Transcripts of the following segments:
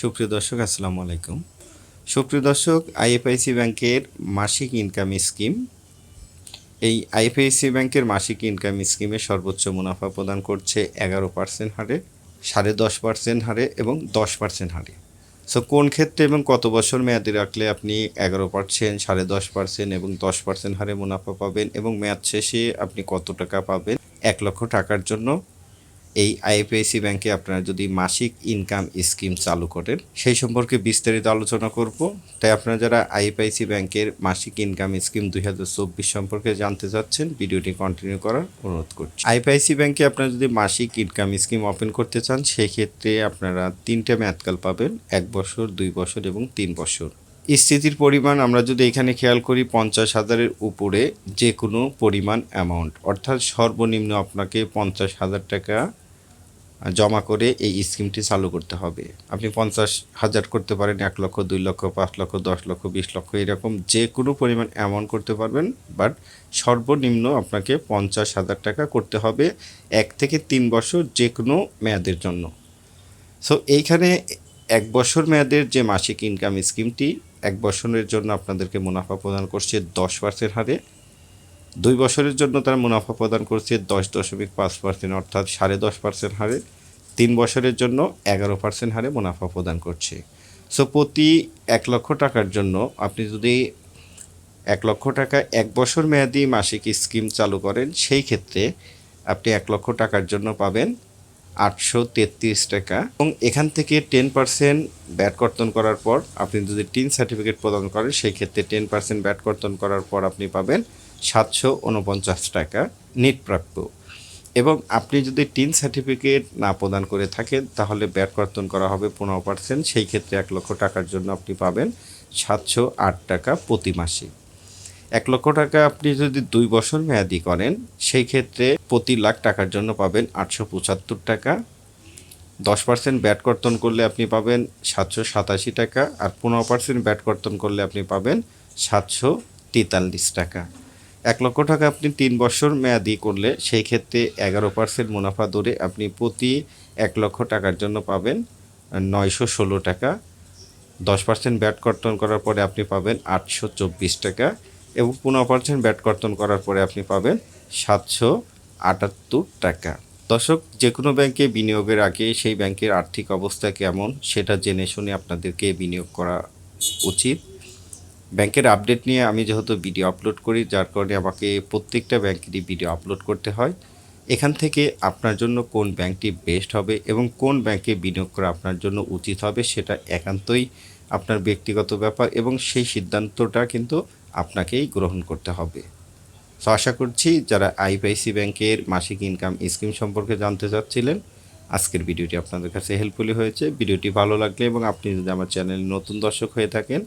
সুপ্রিয় দর্শক, আসসালামু আলাইকুম। সুপ্রিয় দর্শক, আইএফআইসি ব্যাংকের মাসিক ইনকাম স্কিম, এই আইএফআইসি ব্যাংকের মাসিক ইনকাম স্কিমে সর্বোচ্চ মুনাফা প্রদান করছে এগারো পার্সেন্ট হারে, সাড়ে দশ পার্সেন্ট হারে এবং দশ পার্সেন্ট হারে। সো কোন ক্ষেত্রে এবং কত বছর মেয়াদি রাখলে আপনি এগারো পার্সেন্ট সাড়ে দশ পার্সেন্ট এবং দশ পার্সেন্ট হারে মুনাফা পাবেন এবং মেয়াদ শেষে আপনি কত টাকা পাবেন? এক লক্ষ টাকার জন্য এই আইপিআইসি ব্যাংকে আপনারা যদি মাসিক ইনকাম স্কিম চালু করেন, সেই সম্পর্কে বিস্তারিত আলোচনা করব। তাই আপনারা যারা আইপিআইসি ব্যাংকের মাসিক ইনকাম স্কিম দুই হাজার চব্বিশ সম্পর্কে জানতে চাচ্ছেন, ভিডিওটি কন্টিনিউ করার অনুরোধ করছি। আইপিআইসি ব্যাংকে আপনারা যদি মাসিক ইনকাম স্কিম ওপেন করতে চান সেই ক্ষেত্রে আপনারা তিনটে মেয়াদকাল পাবেন, এক বছর, দুই বছর এবং তিন বছর। স্থিতির পরিমাণ আমরা যদি এখানে খেয়াল করি, পঞ্চাশ হাজারের উপরে যে কোনো পরিমাণ অ্যামাউন্ট অর্থাৎ সর্বনিম্ন আপনাকে পঞ্চাশ হাজার টাকা জমা করে এই স্কিমটি চালু করতে হবে। আপনি পঞ্চাশ হাজার করতে পারেন, এক লক্ষ, দুই লক্ষ, পাঁচ লক্ষ, দশ লক্ষ, বিশ লক্ষ, এরকম যে কোনো পরিমাণ অ্যামাউন্ট করতে পারবেন। বাট সর্বনিম্ন আপনাকে পঞ্চাশ হাজার টাকা করতে হবে এক থেকে তিন বছর যে কোনো মেয়াদের জন্য। সো এইখানে এক বছর মেয়াদের যে মাসিক ইনকাম স্কিমটি, এক বছরের জন্য আপনাদেরকে মুনাফা প্রদান করছে দশ পার্সেন্ট হারে। দুই বছরের জন্য তারা মুনাফা প্রদান করছে দশ দশমিক পাঁচ পার্সেন্ট, অর্থাৎ সাড়ে দশ পার্সেন্ট হারে। তিন বছরের জন্য এগারো পার্সেন্ট হারে মুনাফা প্রদান করছে। সো প্রতি এক লক্ষ টাকার জন্য আপনি যদি এক লক্ষ টাকা এক বছর মেয়াদি মাসিক স্কিম চালু করেন, সেই ক্ষেত্রে আপনি এক লক্ষ টাকার জন্য পাবেন আটশো তেত্রিশ টাকা। এবং এখান থেকে টেন পার্সেন্ট ব্যাট কর্তন করার পর আপনি যদি টিন সার্টিফিকেট প্রদান করেন, সেই ক্ষেত্রে টেন পার্সেন্ট ব্যাট কর্তন করার পর আপনি পাবেন সাতশো উনপঞ্চাশ টাকা নিট প্রাপ্য এবং আপনি যদি টিন সার্টিফিকেট না প্রদান করে থাকেন, তাহলে ব্যাট কর্তন করা হবে পনেরো পার্সেন্ট। সেই ক্ষেত্রে এক লক্ষ টাকার জন্য আপনি পাবেন সাতশো আট টাকা প্রতি মাসে। এক লক্ষ টাকা আপনি যদি দুই বছর মেয়াদি করেন, সেই ক্ষেত্রে প্রতি লাখ টাকার জন্য পাবেন আটশো পঁচাত্তর টাকা। দশ পার্সেন্ট ব্যাট কর্তন করলে আপনি পাবেন সাতশো সাতাশি টাকা আর পনেরো পার্সেন্ট ব্যাট কর্তন করলে আপনি পাবেন সাতশো তেতাল্লিশ টাকা। এক লক্ষ টাকা আপনি তিন বছর মেয়াদি করলে সেই ক্ষেত্রে এগারো পার্সেন্ট মুনাফা দরে আপনি প্রতি এক লক্ষ টাকার জন্য পাবেন নয়শো ষোলো টাকা। দশ পার্সেন্ট ব্যাট কর্তন করার পরে আপনি পাবেন আটশো চব্বিশ টাকা এবং পনেরো পার্সেন্ট ব্যাট কর্তন করার পরে আপনি পাবেন সাতশো আটাত্তর টাকা। দর্শক, যে কোনো ব্যাংকে বিনিয়োগের আগে সেই ব্যাংকের আর্থিক অবস্থা কেমন সেটা জেনে শুনে আপনাদেরকে বিনিয়োগ করা উচিত। ব্যাংকের আপডেট নিয়ে আমি যেহেতু ভিডিও আপলোড করি, যার কারণে আমাকে প্রত্যেকটা ব্যাংকেরই ভিডিও আপলোড করতে হয়। এখান থেকে আপনার জন্য কোন ব্যাংকটি বেস্ট হবে এবং কোন ব্যাংকে বিনিয়োগ করা আপনার জন্য উচিত হবে, সেটা একান্তই আপনার ব্যক্তিগত ব্যাপার এবং সেই সিদ্ধান্তটা কিন্তু আপনাকেই গ্রহণ করতে হবে। তো আশা করছি যারা আইপিআইসি ব্যাংকের মাসিক ইনকাম স্কিম সম্পর্কে জানতে চাচ্ছিলেন, আজকের ভিডিওটি আপনাদের কাছে হেল্পফুলি হয়েছে। ভিডিওটি ভালো লাগলে এবং আপনি যদি আমার চ্যানেল নতুন দর্শক হয়ে থাকেন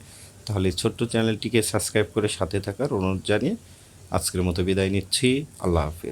তাহলে ছোট্ট চ্যানেলটিকে সাবস্ক্রাইব করে সাথে থাকার অনুরোধ জানিয়ে আজকের মতো বিদায় নিচ্ছি। আল্লাহ হাফিজ।